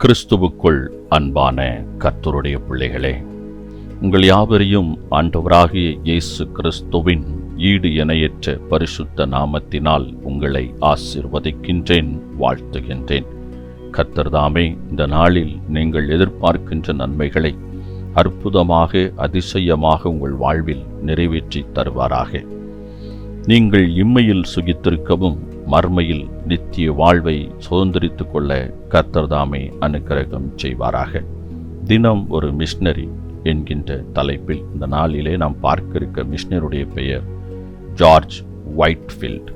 கிறிஸ்துவுக்குள் அன்பான கர்த்தருடைய பிள்ளைகளே உங்கள் யாவரையும் ஆண்டவராகிய இயேசு கிறிஸ்துவின் ஈடு இணையற்ற பரிசுத்த நாமத்தினால் உங்களை ஆசிர்வதிக்கின்றேன் வாழ்த்துகின்றேன். கர்த்தர்தாமே இந்த நாளில் நீங்கள் எதிர்பார்க்கின்ற நன்மைகளை அற்புதமாக அதிசயமாக உங்கள் வாழ்வில் நிறைவேற்றி தருவாராக. நீங்கள் இம்மையில் சுகித்திருக்கவும் மர்மையில் நித்திய வாழ்வை சுதந்திரித்துக் கொள்ள கர்த்தர்தாமே அனுக்கிரகம் செய்வாராக. தினம் ஒரு மிஷினரி என்கின்ற தலைப்பில் இந்த நாளிலே நாம் பார்க்க இருக்க மிஷினருடைய பெயர் ஜார்ஜ் ஒயிட்ஃபீல்ட்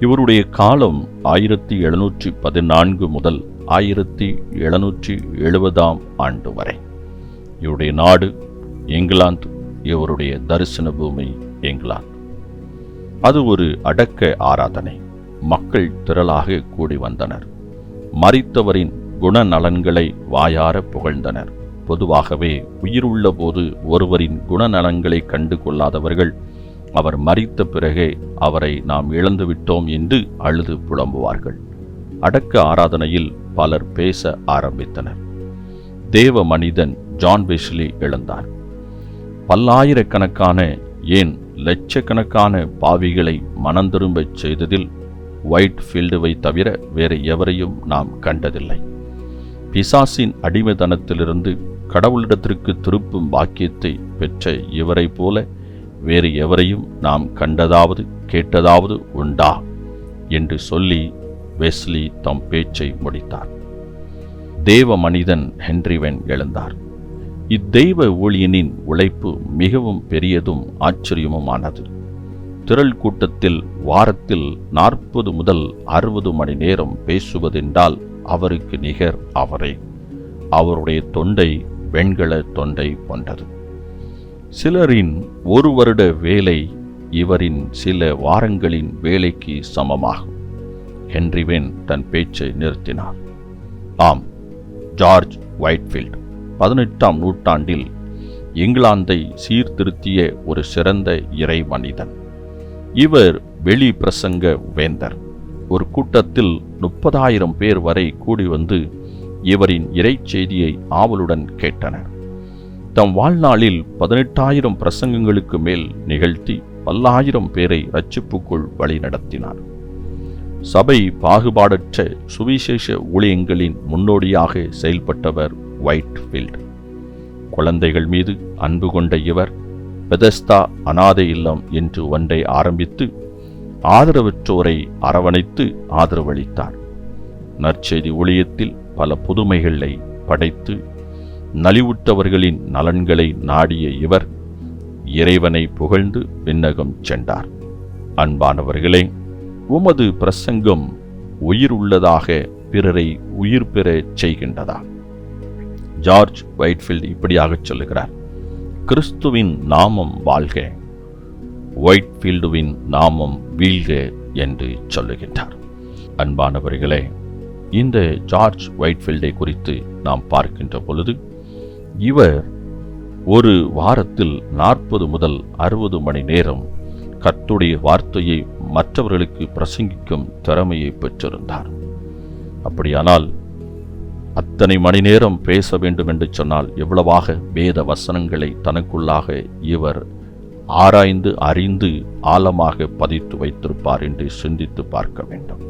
இவருடைய காலம் ஆயிரத்தி எழுநூற்றி பதினான்கு முதல் ஆயிரத்தி எழுநூற்றி எழுபதாம் ஆண்டு வரை. இவருடைய நாடு இங்கிலாந்து இவருடைய தரிசன பூமி இங்கிலாந்து. அது ஒரு அடக்க ஆராதனை. மக்கள் திரளாக கூடி வந்தனர். மறித்தவரின் குணநலன்களை வாயார புகழ்ந்தனர். பொதுவாகவே உயிருள்ள போது ஒருவரின் குணநலன்களை கண்டு கொள்ளாதவர்கள் அவர் மறித்த பிறகே அவரை நாம் இழந்துவிட்டோம் என்று அழுது புலம்புவார்கள். அடக்க ஆராதனையில் பலர் பேச ஆரம்பித்தனர். தேவ மனிதன் ஜான் வெஸ்லி எழுந்தார். பல்லாயிரக்கணக்கான ஏன் லட்சக்கணக்கான பாவிகளை மனந்திரும்பச் செய்ததில் ஒயிட் ஃபீல்டுவை தவிர வேறு எவரையும் நாம் கண்டதில்லை. பிசாசின் அடிமைத்தனத்திலிருந்து கடவுளிடத்திற்கு திருப்பும் பாக்கியத்தை பெற்ற இவரைப் போல வேறு எவரையும் நாம் கண்டதாவது கேட்டதாவது உண்டா? என்று சொல்லி வெஸ்லி தம் பேச்சை முடித்தார். தேவ மனிதன் ஹென்ரிவென் எழுந்தார். இத்தெய்வ ஊழியனின் உழைப்பு மிகவும் பெரியதும் ஆச்சரியமுமானது. திரள் கூட்டத்தில் வாரத்தில் நாற்பது முதல் அறுபது மணி நேரம் பேசுவதென்றால் அவருக்கு நிகர் அவரே. அவருடைய தொண்டை வெண்கல தொண்டை போன்றது. சிலரின் ஒரு வருட வேலை இவரின் சில வாரங்களின் வேலைக்கு சமமாகும். ஹென்ரிவென் தன் பேச்சை நிறுத்தினார். ஆம் ஜார்ஜ் ஒயிட்ஃபீல்ட் பதினெட்டாம் நூற்றாண்டில் இங்கிலாந்தை சீர்திருத்திய ஒரு சிறந்த இறை மனிதன் இவர் வெளி பிரசங்க வேந்தர். ஒரு கூட்டத்தில் முப்பதாயிரம் பேர் வரை கூடி வந்து இவரின் இறை செய்தியை ஆவலுடன் கேட்டனர். தம் வாழ்நாளில் பதினெட்டாயிரம் பிரசங்கங்களுக்கு மேல் நிகழ்த்தி பல்லாயிரம் பேரை ரட்சிப்புக்குள் வழிநடத்தினார் சபை பாகுபாடற்ற சுவிசேஷ ஊழியங்களின் முன்னோடியாக செயல்பட்டவர் ஒயிட்ஃபீல்ட். குழந்தைகள் மீது அன்பு கொண்ட இவர் பெதஸ்தா அனாதை இல்லம் என்று ஒன்றை ஆரம்பித்து ஆதரவற்றோரை அரவணைத்து ஆதரவளித்தார். நற்செய்தி ஊழியத்தில் பல புதுமைகளை படைத்து நலிவுற்றவர்களின் நலன்களை நாடிய இவர் இறைவனை புகழ்ந்து விண்ணகம் சென்றார். அன்பானவர்களே உமது பிரசங்கம் உயிர் உள்ளதாக பிறரை உயிர் பெறச் செய்கின்றதா? ஜார்ஜ் வைட்ஃபீல்ட் இப்படியாகச் சொல்லுகிறார். கிறிஸ்துவின் நாமம் வாழ்க. ஒயிட்ஃபீல்டுவின் நாமம் வீழ்க என்று சொல்லுகின்றார். அன்பானவர்களே இந்த ஜார்ஜ் ஒயிட்ஃபீல்டை குறித்து நாம் பார்க்கின்ற பொழுது இவர் ஒரு வாரத்தில் நாற்பது முதல் அறுபது மணி நேரம் கத்துடைய வார்த்தையை மற்றவர்களுக்கு பிரசங்கிக்கும் திறமையை பெற்றிருந்தார். அப்படியானால் அத்தனை மணி நேரம் பேச வேண்டும் என்று சொன்னால் எவ்வளவாக வேத வசனங்களை தனக்குள்ளாக இவர் ஆராய்ந்து அறிந்து ஆழமாக பதித்து வைத்திருப்பார் என்று சிந்தித்து பார்க்க வேண்டும்.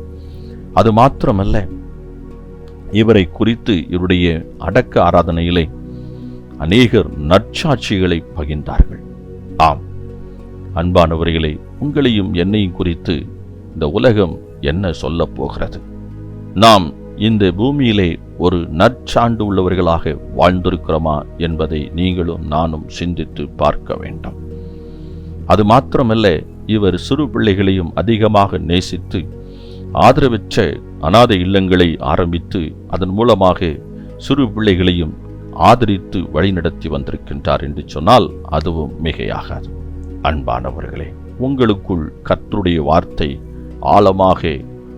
அது மாத்திரமல்ல இவரை குறித்து இவருடைய அடக்க ஆராதனையிலே அநேகர் நற்சாட்சிகளை பகிர்ந்தார்கள். ஆம் அன்பானவர்களே உங்களையும் என்னையும் குறித்து இந்த உலகம் என்ன சொல்லப் போகிறது? நாம் இந்த பூமியிலே ஒரு நற்சாண்டு உள்ளவர்களாக வாழ்ந்திருக்கிறோமா என்பதை நீங்களும் நானும் சிந்தித்து பார்க்க வேண்டும். அது மாத்திரமல்ல இவர் சிறு பிள்ளைகளையும் அதிகமாக நேசித்து ஆதரவற்ற அனாதை இல்லங்களை ஆரம்பித்து அதன் மூலமாக சிறு பிள்ளைகளையும் ஆதரித்து வழிநடத்தி வந்திருக்கின்றார் என்று சொன்னால் அதுவும் மிகையாகாது. அன்பானவர்களே உங்களுக்குள் கர்த்தருடைய வார்த்தை ஆழமாக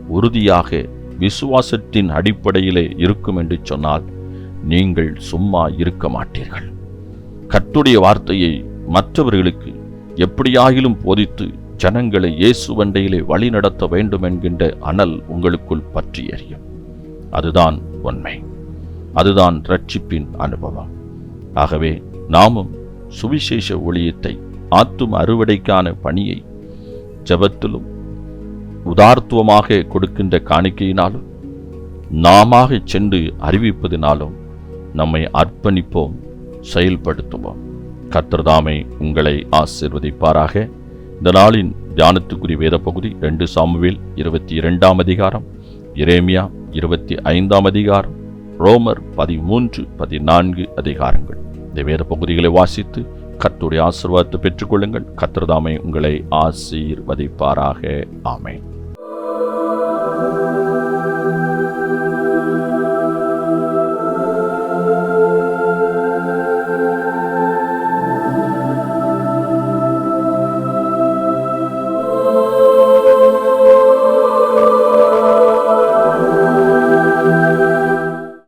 உறுதியாக விசுவாசத்தின் அடிப்படையிலே இருக்கும் என்று சொன்னால் நீங்கள் சும்மா இருக்க மாட்டீர்கள். கட்டுடைய வார்த்தையை மற்றவர்களுக்கு எப்படியாகிலும் போதித்து ஜனங்களை இயேசு வண்டையிலே வழி நடத்த வேண்டும் என்கின்ற அனல் உங்களுக்குள் பற்றி எறியும் அதுதான் உண்மை. அதுதான் ரட்சிப்பின் அனுபவம். ஆகவே நாமும் சுவிசேஷ ஒளியத்தை ஆத்தும் அறுவடைக்கான பணியை ஜெபத்திலும் உதார்த்துவமாக கொடுக்கின்ற காணிக்கையினாலும் நாம சென்று அறிவிப்பதினாலும் நம்மை அர்ப்பணிப்போம் செயல்படுத்துவோம். கர்த்தர்தாமே உங்களை ஆசிர்வதிப்பாராக. இந்த நாளின் தியானத்துக்குரிய வேத பகுதி ரெண்டு சாமுவேல் இருபத்தி இரண்டாம் அதிகாரம் இரேமியா இருபத்தி ஐந்தாம் அதிகாரம் ரோமர் பதிமூன்று பதினான்கு அதிகாரங்கள். இந்த வேத பகுதிகளை வாசித்து கத்துடைய ஆசிர்வாதத்தை பெற்றுக்கொள்ளுங்கள். கத்திரதாமை உங்களை ஆசீர்வதிப்பாராக. ஆமை